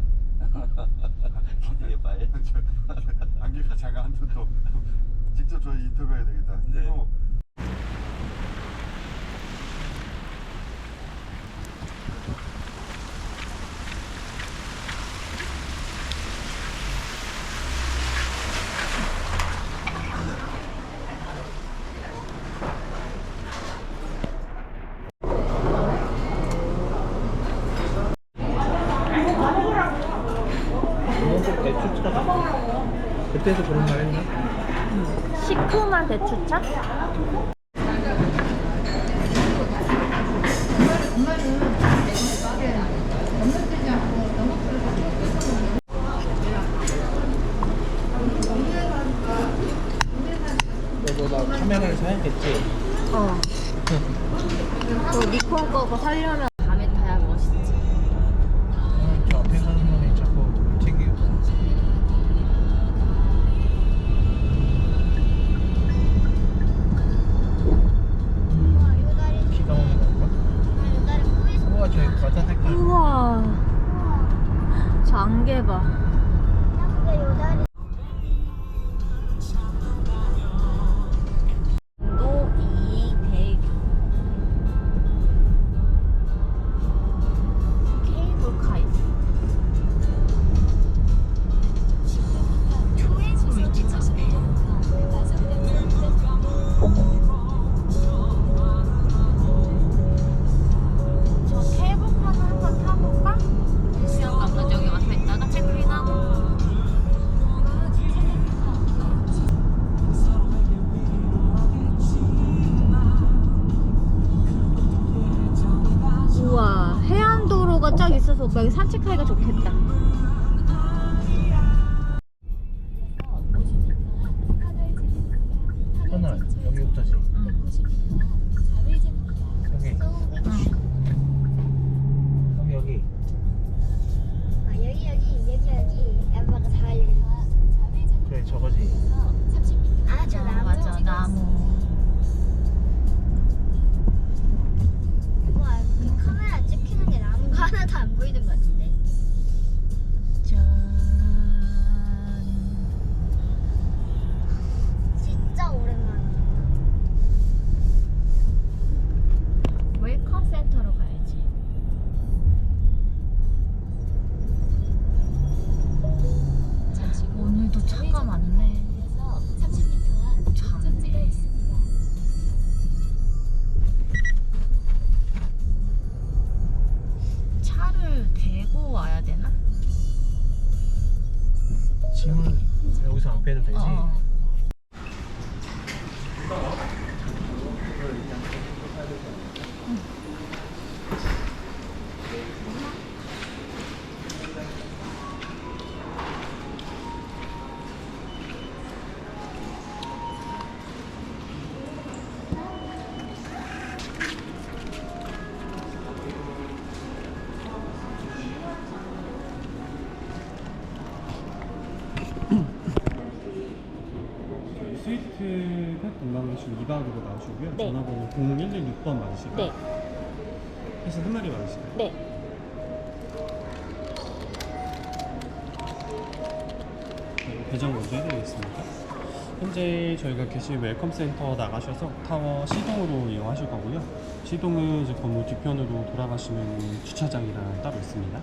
있으니까 기대해 봐요. 안기 기자가 한번 또 직접 저희 인터뷰해야 되겠다. 네. 그리고 그때도 그런 말 했나? 시큼한 대추차? 너도 여기서 안빼 2박으로 나오시고요. 네. 전화번호 0116번 맞으시고요. 네, 해서 한 마리 맞으시고요. 네. 네, 배정 먼저 해드리겠습니다. 현재 저희가 계신 웰컴 센터 나가셔서 타워 시동으로 이용하실 거고요. 시동은 이제 건물 뒤편으로 돌아가시면 주차장이랑 따로 있습니다.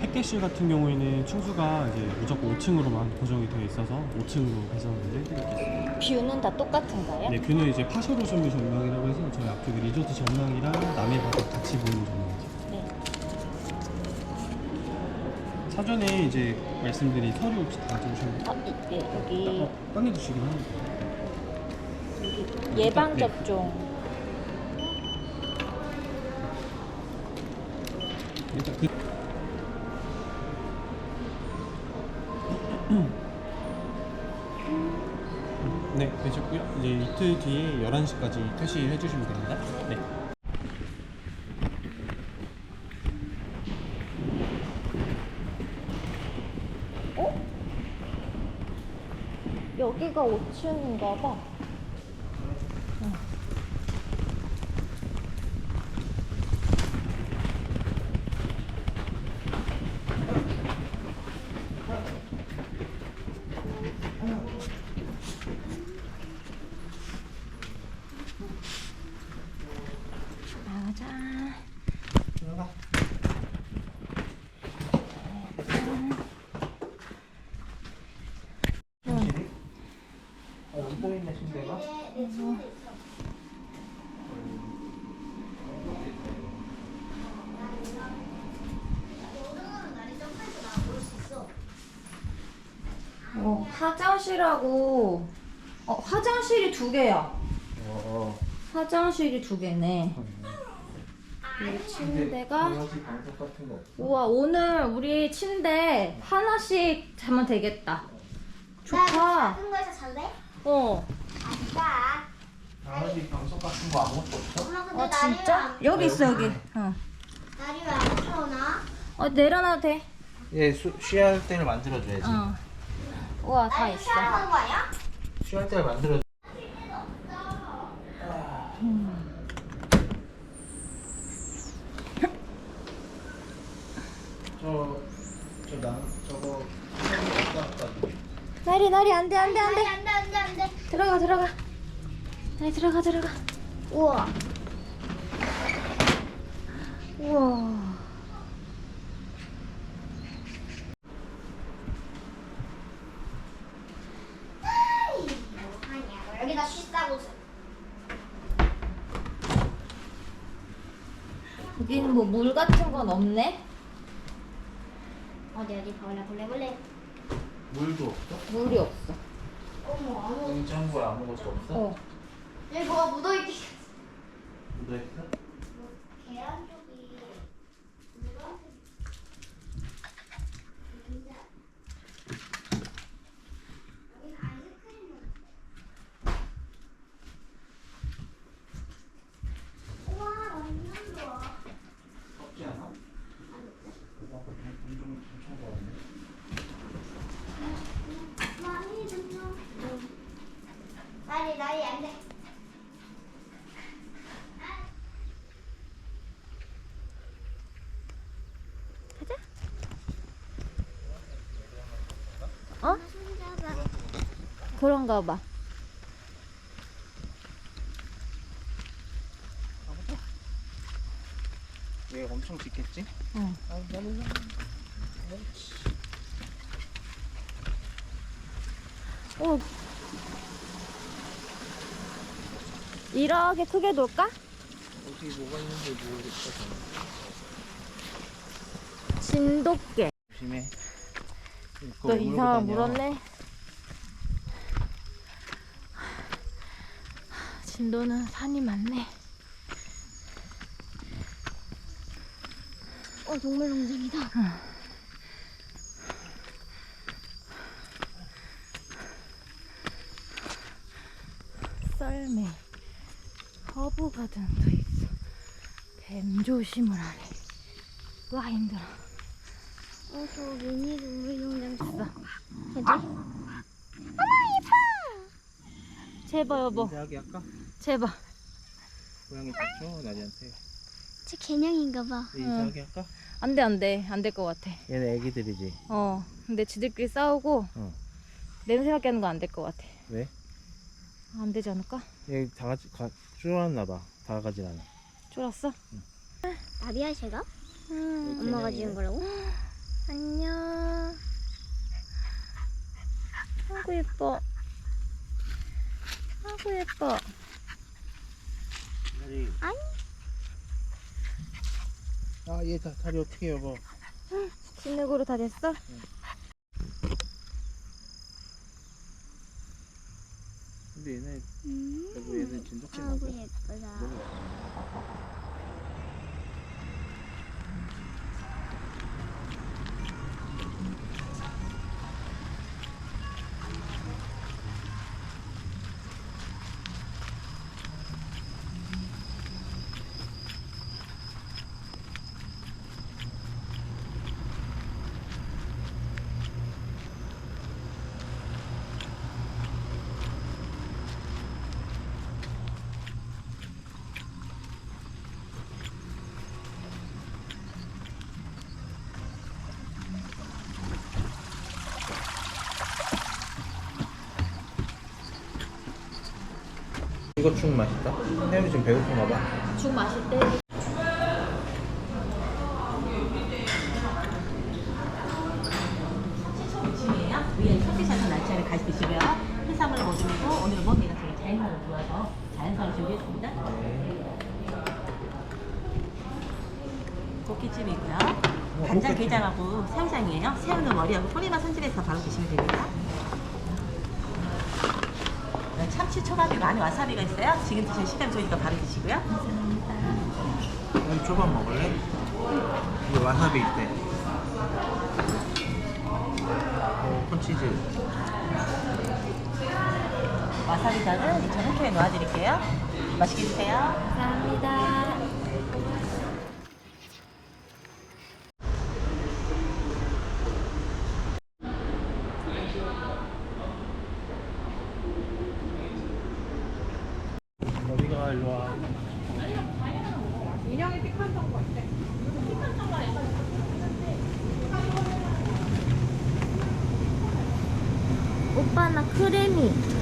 팩게실 같은 경우에는 충수가 이제 무조건 5층으로만 고정이 되어 있어서 5층으로 배정을 해드리겠습니다. 뷰는 다 똑같은가요? 네, 뷰는 이제 파쇼로션뷰 전망이라고 해서 저희 앞쪽에 리조트 전망이랑 남해 바다 같이 보이는 전망이죠. 네. 사전에 이제 말씀드린 서류 혹시 다 가져오셨나요? 어, 이, 네, 여기 어, 꺼내주시긴 합니다. 예방 네. 접종. 일단 그 네, 되셨고요. 이제 이틀 뒤에 11시까지 퇴실해 주시면 됩니다. 네. 여기가 5층인가 봐. 또 있네 침대가. 어, 화장실하고 어, 화장실이 두 개야. 어. 화장실이 두 개네. 이 침대가 같은 거 없어? 우와 오늘 우리 침대 하나씩 자면 되겠다. 좋다. 큰 거에서 잘래? 어. 아빠. 강아지 방석 같은 거 아무것도 없어? 엄마 근데 아 진짜? 왜 여기 있어 여기. 어. 안- 날이 왜안 들어오나? 어 내려놔도 돼. 얘 수, 쉬할 때를 만들어줘야지. 어. 우와 다 있어. 쉬할 때를 만들어. 저, 저 나, 저거 나리 나리 안돼 안돼 안돼. 안돼 안돼 안돼. 들어가 들어가. 나리 들어가 들어가. 우와. 우와. 아니야 여기다 쉬다고. 여기는 뭐 물 같은 건 없네. 어디 어디 볼래 볼래 볼래. 물도 없어? 물이 없어. 어머 아무. 냉장고에 아무것도 없어? 어. 여기 뭐가 묻어있기. 묻어있어? 계란 쪽이. 누구한테? 여기다. 여기 아이스크림. 우와 완전 좋아. 없지 않아? 엄청 엄청 좋아하네. 많이 듣나? 나리 안 돼. 어? 그런가 봐. 얘 엄청 짖겠지? 응. 아, 나는 어. 이렇게 크게 놓을까? 어디 뭐가 있는지 모르겠어. 진돗개. 조심해. 또 이상한 물었네. 진도는 산이 많네. 어 동물 농장이다. 썰 가든도 있어. 뱀 조심을 하래. 와 힘들어. 어 저 미니 동물농장 있어. 제발 여보, 이야기 할까? 제발. 고양이 줘 나리한테. 쟤 개냥인가 봐. 이야기 할까? 안 돼 안 돼 안 될 것 같아. 얘네 애기들이지. 어, 근데 지들끼리 싸우고 어. 냄새 나게 하는 거 안 될 것 같아. 왜? 안 되지 않을까? 얘 다 같이 가, 쫄았나 봐. 다 가진 않아. 쫄았어? 나비야 쟤가? 음, 엄마가 지은 거라고? 안녕. 아구 예뻐. 아구 예뻐. 아니. 아, 얘 다, 다리 어떻게 여보? 진흙으로 다 됐어? 근 얘네, 음. 얘네 맞아? 예쁘다. 이거 죽 맛있다. 혜연이 지금 배고픈가 봐. 죽 위에 날짜를 오늘 먹기가 되게 자연산을 좋아서 자연산을 준비했습니다. 고깃집이고요. 간장 게장하고 새우장이에요. 새우는 머리하고 꼬리만 손질해서 바로 드시면 됩니다. 네, 참치 초밥이고 안에 와사비가 있어요. 지금 드실 시간 좋으니까 바로 드시고요. 혜연이 초밥 먹을래? 이게 와사비 있대. 어, 콘치즈. 와사비장은 2,000원표에 놓아드릴게요. 맛있게 드세요. 감사합니다. 어디가 일로 와. 오빠 나 크래미.